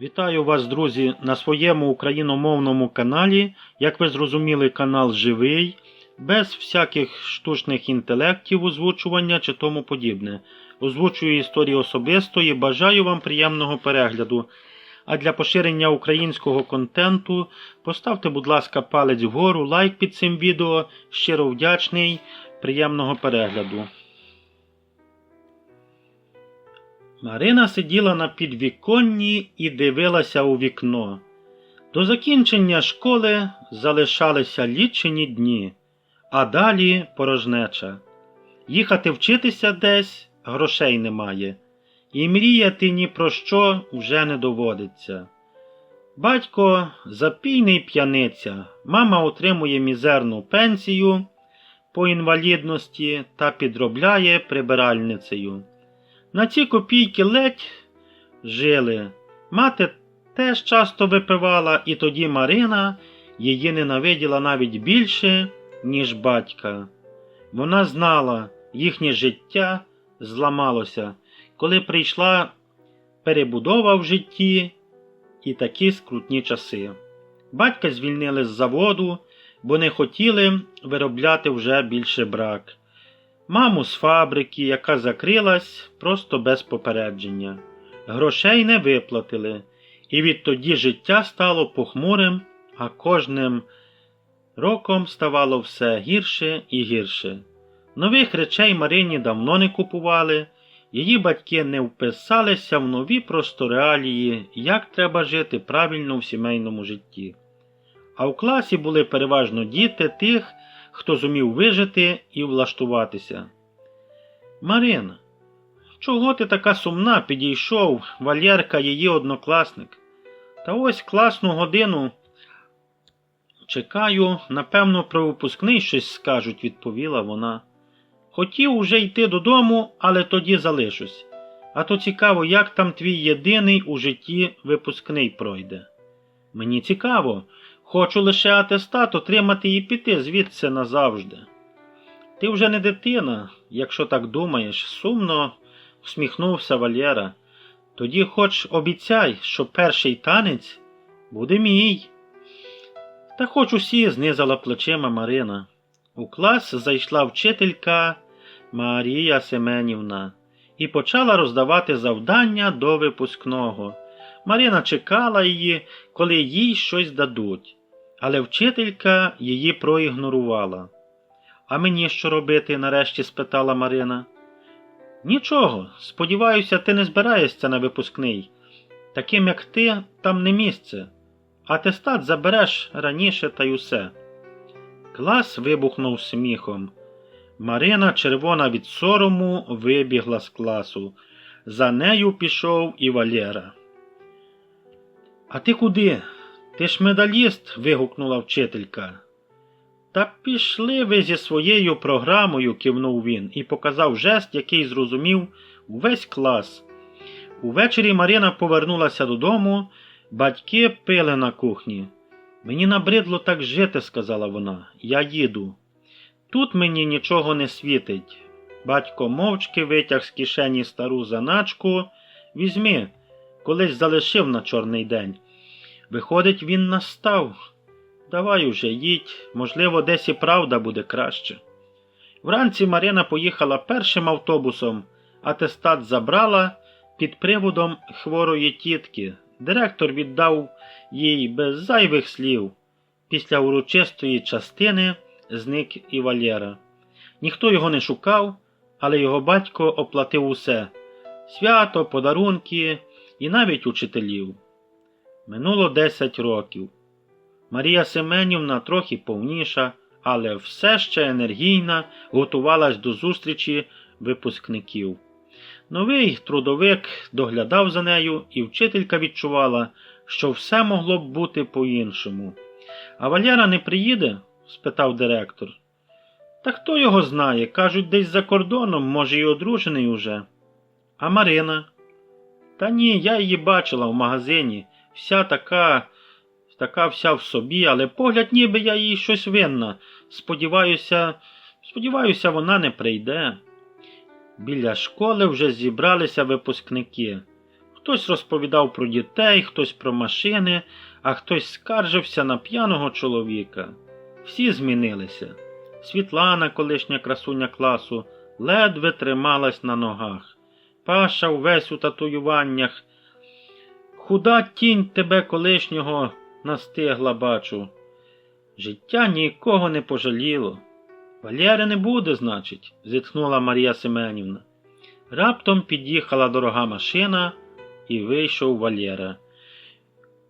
Вітаю вас, друзі, на своєму україномовному каналі. Як ви зрозуміли, канал живий, без всяких штучних інтелектів, озвучування чи тому подібне. Озвучую історії особисто і бажаю вам приємного перегляду. А для поширення українського контенту поставте, будь ласка, палець вгору, лайк під цим відео. Щиро вдячний, приємного перегляду. Марина сиділа на підвіконні і дивилася у вікно. До закінчення школи залишалися лічені дні, а далі порожнеча. Їхати вчитися десь грошей немає, і мріяти ні про що вже не доводиться. Батько запійний п'яниця, мама отримує мізерну пенсію по інвалідності та підробляє прибиральницею. На ці копійки ледь жили. Мати теж часто випивала, і тоді Марина її ненавиділа навіть більше, ніж батька. Вона знала, їхнє життя зламалося, коли прийшла перебудова в житті і такі скрутні часи. Батька звільнили з заводу, бо не хотіли виробляти вже більше брак маму з фабрики, яка закрилась просто без попередження. Грошей не виплатили, і відтоді життя стало похмурим, а кожним роком ставало все гірше і гірше. Нових речей Марині давно не купували, її батьки не вписалися в нові просто реалії, як треба жити правильно в сімейному житті. А в класі були переважно діти тих, хто зумів вижити і влаштуватися. Марина, чого ти така сумна підійшов Валєрка її однокласник? Та ось класну годину. Чекаю, напевно, про випускний щось скажуть, відповіла вона. Хотів уже йти додому, але тоді залишусь. А то цікаво, як там твій єдиний у житті випускний пройде. Мені цікаво, Хочу лише атестат отримати і піти звідси назавжди. Ти вже не дитина, якщо так думаєш, сумно усміхнувся Валєра. Тоді хоч обіцяй, що перший танець буде мій. Та хоч усі знизала плечима Марина. У клас зайшла вчителька Марія Семенівна і почала роздавати завдання до випускного. Марина чекала її, коли їй щось дадуть, але вчителька її проігнорувала. А мені що робити? нарешті спитала Марина. Нічого, сподіваюся, ти не збираєшся на випускний. Таким, як ти, там не місце. Атестат забереш раніше та й усе. Клас вибухнув сміхом. Марина, червона від сорому, вибігла з класу. За нею пішов і Валєра. А ти куди? Ти ж медаліст. вигукнула вчителька. Та пішли ви зі своєю програмою, кивнув він і показав жест, який зрозумів увесь клас. Увечері Марина повернулася додому, батьки пили на кухні. Мені набридло так жити, сказала вона. Я їду. Тут мені нічого не світить. Батько мовчки витяг з кишені стару заначку. Візьми, колись залишив на чорний день. Виходить, він настав. Давай уже їдь, можливо, десь і правда буде краще. Вранці Марина поїхала першим автобусом, атестат забрала під приводом хворої тітки. Директор віддав їй без зайвих слів. Після урочистої частини зник і Валєра. Ніхто його не шукав, але його батько оплатив усе свято, подарунки і навіть учителів. Минуло 10 років. Марія Семенівна трохи повніша, але все ще енергійна, готувалась до зустрічі випускників. Новий трудовик доглядав за нею, і вчителька відчувала, що все могло б бути по-іншому. А Валера не приїде? спитав директор. Та хто його знає? Кажуть, десь за кордоном, може, і одружений уже. А Марина? Та ні, я її бачила в магазині вся така, така вся в собі, але погляд, ніби я їй щось винна. Сподіваюся, сподіваюся, вона не прийде. Біля школи вже зібралися випускники. Хтось розповідав про дітей, хтось про машини, а хтось скаржився на п'яного чоловіка. Всі змінилися. Світлана, колишня красуня класу, ледве трималась на ногах. Паша увесь у татуюваннях. Худа тінь тебе колишнього настигла, бачу. Життя нікого не пожаліло. Валєри не буде, значить, зітхнула Марія Семенівна. Раптом під'їхала дорога машина і вийшов Валєра.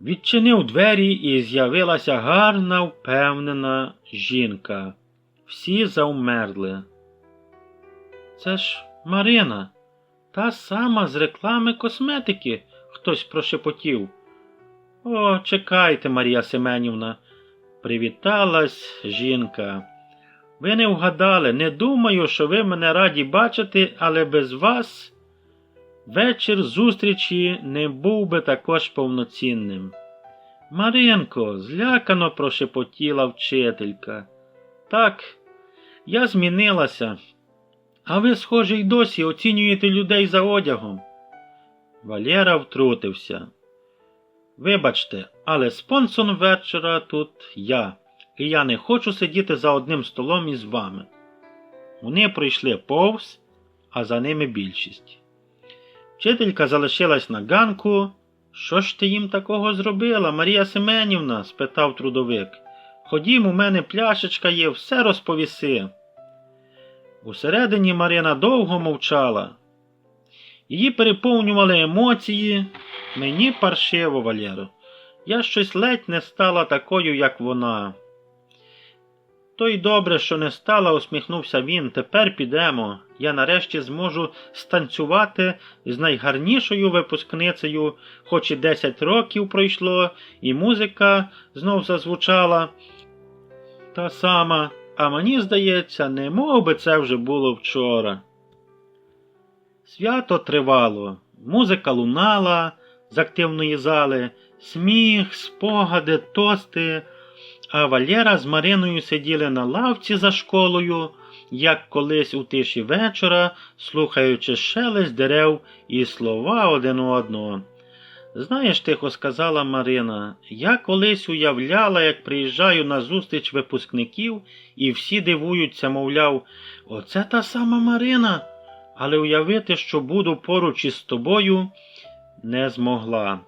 Відчинив двері і з'явилася гарна, впевнена жінка. Всі завмерли. Це ж Марина, та сама з реклами косметики, хтось прошепотів. О, чекайте, Марія Семенівна, привіталась жінка. Ви не вгадали, не думаю, що ви мене раді бачити, але без вас вечір зустрічі не був би також повноцінним. Маринко, злякано прошепотіла вчителька. Так, я змінилася, а ви, схоже, й досі оцінюєте людей за одягом. Валєра втрутився. Вибачте, але спонсор вечора тут я, і я не хочу сидіти за одним столом із вами. Вони пройшли повз, а за ними більшість. Вчителька залишилась на ганку. Що ж ти їм такого зробила, Марія Семенівна? спитав трудовик. Ходім, у мене пляшечка є, все розповіси. Усередині Марина довго мовчала. Її переповнювали емоції. Мені паршиво, Валєро. Я щось ледь не стала такою, як вона. То й добре, що не стала, усміхнувся він. Тепер підемо. Я нарешті зможу станцювати з найгарнішою випускницею, хоч і 10 років пройшло, і музика знов зазвучала. Та сама, а мені здається, не мов би це вже було вчора. Свято тривало, музика лунала з активної зали, сміх, спогади, тости, а Валєра з Мариною сиділи на лавці за школою, як колись у тиші вечора, слухаючи шелест дерев і слова один у одного. Знаєш, тихо сказала Марина, я колись уявляла, як приїжджаю на зустріч випускників, і всі дивуються, мовляв, оце та сама Марина, але уявити, що буду поруч із тобою, не змогла.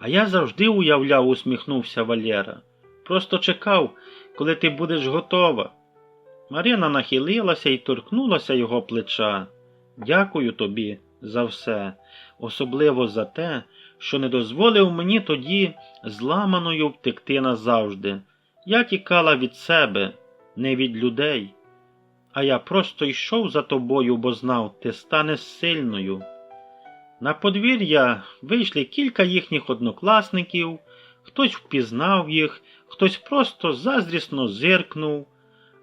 А я завжди уявляв, усміхнувся Валєра. Просто чекав, коли ти будеш готова. Марина нахилилася і торкнулася його плеча. Дякую тобі за все, особливо за те, що не дозволив мені тоді зламаною втекти назавжди. Я тікала від себе, не від людей. А я просто йшов за тобою, бо знав, ти станеш сильною. На подвір'я вийшли кілька їхніх однокласників, хтось впізнав їх, хтось просто заздрісно зиркнув,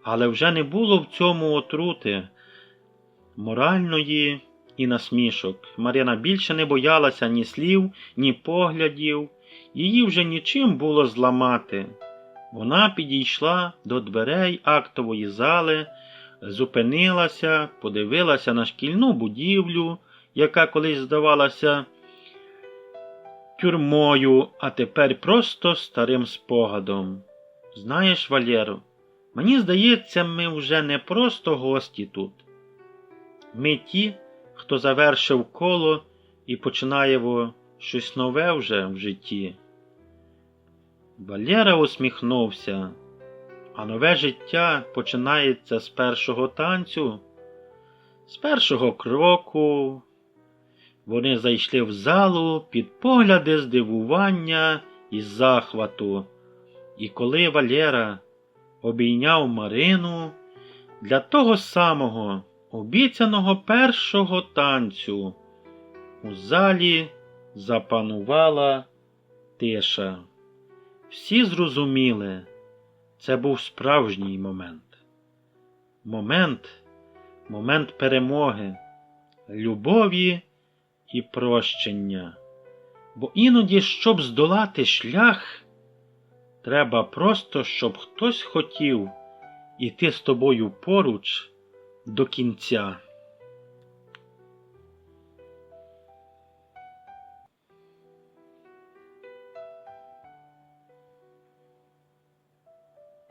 але вже не було в цьому отрути моральної і насмішок. Марина більше не боялася ні слів, ні поглядів, її вже нічим було зламати. Вона підійшла до дверей актової зали, зупинилася, подивилася на шкільну будівлю, яка колись здавалася тюрмою, а тепер просто старим спогадом. Знаєш, Валєро, мені здається, ми вже не просто гості тут. Ми ті, хто завершив коло і починає щось нове вже в житті. Валєра усміхнувся, а нове життя починається з першого танцю, з першого кроку. Вони зайшли в залу під погляди здивування і захвату. І коли Валєра обійняв Марину для того самого обіцяного першого танцю, у залі запанувала тиша. Всі зрозуміли, це був справжній момент. Момент, момент перемоги, любові і прощення. Бо іноді, щоб здолати шлях, треба просто, щоб хтось хотів іти з тобою поруч до кінця.